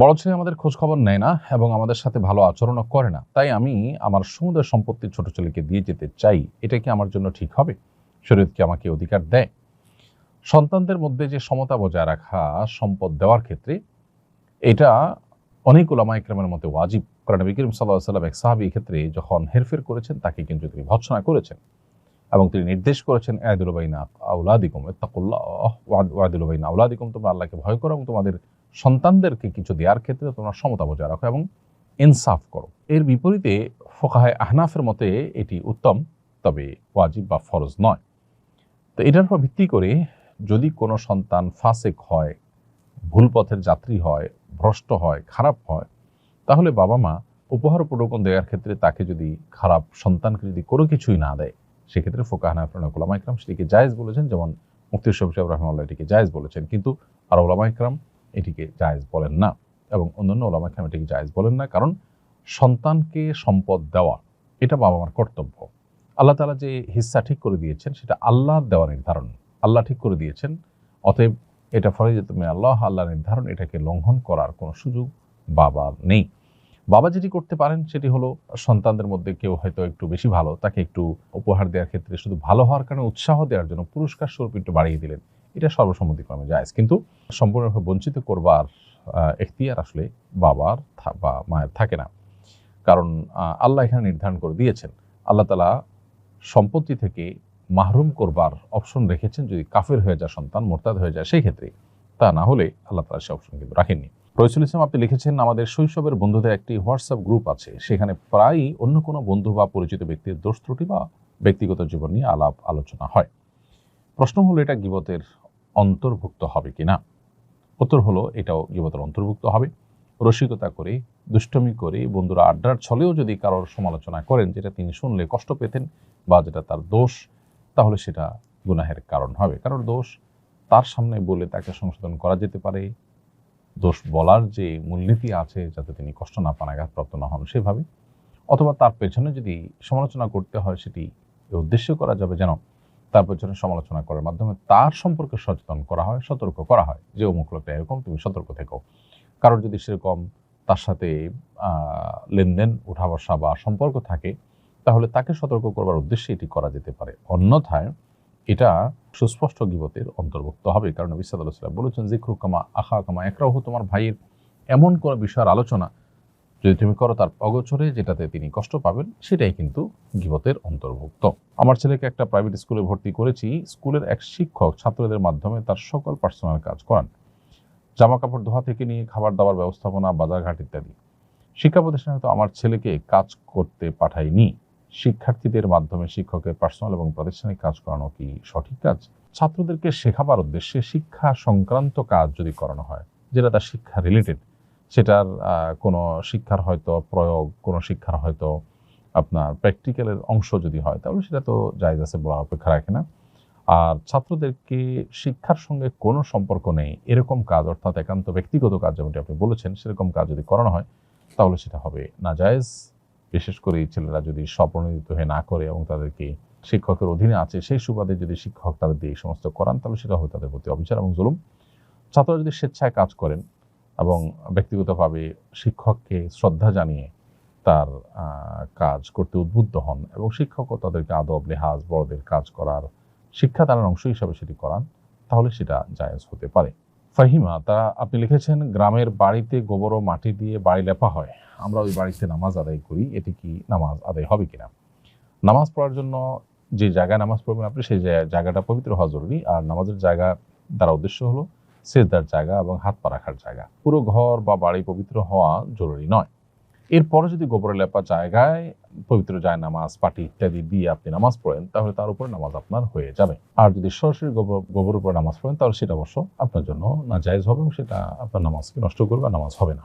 বড় ছেলে আমাদের খোঁজ খবর নেয় না এবং আমাদের সাথে ভালো আচরণও করে না। তাই আমি আমার সমুদয় সম্পত্তি ছোট ছেলেকে দিয়ে যেতে চাই। এটা কি আমার জন্য ঠিক হবে? শরীয়ত কি আমাকে অধিকার দেয়? সন্তানদের মধ্যে যে সমতা বজায় রাখা, সম্পদ দেওয়ার ক্ষেত্রে এটা অনেক ওলামা ইকরামের মতে ওয়াজিব। কারণ নবী করিম সাল্লাম এক সাহাবি ক্ষেত্রে যখন হেরফের করেছেন, তাকে কিন্তু তিনি ভৎসনা করেছেন এবং তিনি নির্দেশ করেছেন আয়াদুলবাইনা আউলাদিকুম এত্তাকুল্লাহ ওয়াদুলবাইনা আউলাদিকুম, তোমরা আল্লাহকে ভয় করো এবং তোমাদের সন্তানদেরকে কিছু দেওয়ার ক্ষেত্রে তোমরা সমতা বজায় রাখো এবং ইনসাফ করো। এর বিপরীতে ফোকাহায় আহনাফের মতে এটি উত্তম, তবে ওয়াজিব বা ফরজ নয়। তো এটার উপর ভিত্তি করে যদি কোনো সন্তান ফাসেক হয়, ভুল পথের যাত্রী হয়, ভ্রষ্ট হয়, খারাপ হয়, তাহলে বাবা মা উপহার উপঢৌকন দেওয়ার ক্ষেত্রে তাকে যদি খারাপ সন্তানকে যদি কোনো কিছুই না দেয়, সেক্ষেত্রে ফোকাহানা ওলামা ইকরাম সেটিকে জায়েজ বলেছেন, যেমন মুফতি শফি সাহেব রহমাল্লাহ এটিকে জায়েজ বলেছেন। কিন্তু আর ওলামা ইকরাম এটিকে জায়েজ বলেন না এবং অন্যান্য ওলামা ইকরাম এটিকে জায়েজ বলেন না। কারণ সন্তানকে সম্পদ দেওয়া, এটা বাবা মার কর্তব্য। আল্লাহ তালা যে হিস্সা ঠিক করে দিয়েছেন, সেটা আল্লাহর দেওয়া নির্ধারণ। আল্লাহ ঠিক করে দিয়েছেন, অতএব এটা ফলে যে তুমি আল্লাহ আল্লাহ নির্ধারণ, এটাকে লঙ্ঘন করার কোনো সুযোগ বাবার নেই। বাবা যেটি করতে পারেন, সেটি হলো সন্তানদের মধ্যে কেউ হয়তো একটু বেশি ভালো, তাকে একটু উপহার দেওয়ার ক্ষেত্রে শুধু ভালো হওয়ার কারণে উৎসাহ দেওয়ার জন্য পুরস্কার স্বরূপ একটু বাড়িয়ে দিলেন। এটা সর্বসম্মতিক্রমে যায়। কিন্তু সম্পূর্ণভাবে বঞ্চিত করবার এখতিয়ার আসলে বাবার বা মায়ের থাকে না। কারণ আল্লাহ এখানে নির্ধারণ করে দিয়েছেন। আল্লাহ তালা সম্পত্তি থেকে মাহরুম করবার অপশন রেখেছেন। যদি কাফের হয়ে যায়, সন্তান মোরতাদ হয়ে যায় সেই ক্ষেত্রে তা না হলে আল্লাহ তালা সে অপশন কিন্তু রাখেননি। রইসুল ইসলাম, আপনি লিখেছেন, আমাদের শৈশবের বন্ধুদের একটি হোয়াটসঅ্যাপ গ্রুপ আছে। সেখানে প্রায়ই অন্য কোনো বন্ধু বা পরিচিত ব্যক্তির দোষ ত্রুটি বা ব্যক্তিগত জীবন নিয়ে আলাপ আলোচনা হয়। প্রশ্ন হলো, এটা গিবতের অন্তর্ভুক্ত হবে কিনা? উত্তর হলো, এটাও গিবতের অন্তর্ভুক্ত হবে। রসিকতা করে, দুষ্টমি করে, বন্ধুরা আড্ডার ছলেও যদি কারোর সমালোচনা করেন, যেটা তিনি শুনলে কষ্ট পেতেন বা যেটা তার দোষ, তাহলে সেটা গুনাহের কারণ হবে। কারণ দোষ তার সামনে বলে তাকে সংশোধন করা যেতে পারে। দোষ বলার যে মূলনীতি আছে, যাতে তিনি কষ্ট না পান, আঘাতপ্রাপ্ত না হন, সেভাবে। অথবা তার পেছনে যদি সমালোচনা করতে হয়, সেটি উদ্দেশ্য করা যাবে যেন তার পেছনে সমালোচনা করার মাধ্যমে তার সম্পর্কে সচেতন করা হয়, সতর্ক করা হয়। যে অমুক লোকটা এরকম, তুমি সতর্ক থেকো। কারোর যদি সেরকম তার সাথে লেনদেন উঠা বসা বা সম্পর্ক থাকে, তাহলে তাকে সতর্ক করবার উদ্দেশ্যে এটি করা যেতে পারে। অন্যথায় এটা সুস্পষ্ট গিবতের অন্তর্ভুক্ত হবে। কারণ সাল্লাহ সাল্লাম বলেছেন জিক্রু কামা আখা কামা একরাহু তোমার ভাইয়ের এমন কোনো বিষয়ের আলোচনা যদি তুমি করো তার অগোচরে যেটাতে তিনি কষ্ট পাবেন, সেটাই কিন্তু গিবতের অন্তর্ভুক্ত। আমার ছেলেকে একটা প্রাইভেট স্কুলে ভর্তি করেছি স্কুলের এক শিক্ষক ছাত্রদের মাধ্যমে তার সকল পার্সোনাল কাজ করান। জামা কাপড় ধোয়া থেকে নিয়ে খাবার দাবার ব্যবস্থাপনা, বাজারঘাট ইত্যাদি। শিক্ষা প্রতিষ্ঠানে তো আমার ছেলেকে কাজ করতে পাঠাইনি। শিক্ষার্থীদের মাধ্যমে শিক্ষকের পার্সোনাল এবং প্রাতিষ্ঠানিক কাজ করানো কি সঠিক কাজ? ছাত্রদেরকে শেখাবার উদ্দেশ্যে শিক্ষা সংক্রান্ত কাজ যদি করানো হয়, যেটা তার শিক্ষা রিলেটেড সেটার কোনো শিক্ষার হয়তো প্রয়োগ, কোনো শিক্ষার হয়তো আপনার প্র্যাকটিক্যালের অংশ যদি হয়, তাহলে সেটা তো জায়জ আছে বলা অপেক্ষা রাখে না। আর ছাত্রদেরকে শিক্ষার সঙ্গে কোনো সম্পর্ক নেই? এরকম কাজ, অর্থাৎ একান্ত ব্যক্তিগত কাজ যেমনটি আপনি বলেছেন, সেরকম কাজ যদি করানো হয়, তাহলে সেটা হবে না জায়েজ বিশেষ করে এই ছেলেরা যদি স্বপ্রণোদিত হয়ে না করে এবং তাদেরকে শিক্ষকের অধীনে আছে, সেই সুবাদে যদি শিক্ষক তাদের দিয়ে এই সমস্ত করান, তাহলে সেটা হবে তাদের প্রতি অবিচার এবং জুলুম। ছাত্ররা যদি স্বেচ্ছায় কাজ করেন এবং ব্যক্তিগতভাবে শিক্ষককে শ্রদ্ধা জানিয়ে তার কাজ করতে উদ্বুদ্ধ হন এবং শিক্ষকও তাদেরকে আদব, লেহাজ, বড়দের কাজ করার শিক্ষাদানের অংশ হিসাবে সেটি করান, তাহলে সেটা জায়েজ হতে পারে। ফাহিমা, তা আপনি লিখেছেন, গ্রামের বাড়িতে গোবর ও মাটি দিয়ে বাড়ি লেপা হয়। আমরা ওই বাড়িতে নামাজ আদায় করি। এটি কি নামাজ আদায় হবে কিনা? নামাজ পড়ার জন্য যে জায়গায় নামাজ পড়বেন আপনি, সেই জায়গা- জায়গাটা পবিত্র হওয়া জরুরি। আর নামাজের জায়গা দ্বারা উদ্দেশ্য হলো সেজদার জায়গা এবং হাত পা রাখার জায়গা। পুরো ঘর বা বাড়ি পবিত্র হওয়া জরুরি নয়। এরপরে যদি গোবরে লেপা জায়গায় পবিত্র জায় নামাজ, পাটি ইত্যাদি দিয়ে আপনি নামাজ পড়েন, তাহলে তার উপরে নামাজ আপনার হয়ে যাবে। আর যদি সরাসরি গোবর উপরে নামাজ পড়েন, তাহলে সেটা অবশ্য আপনার জন্য না জায়জ হবে এবং সেটা আপনার নামাজকে নষ্ট করবে নামাজ হবে না।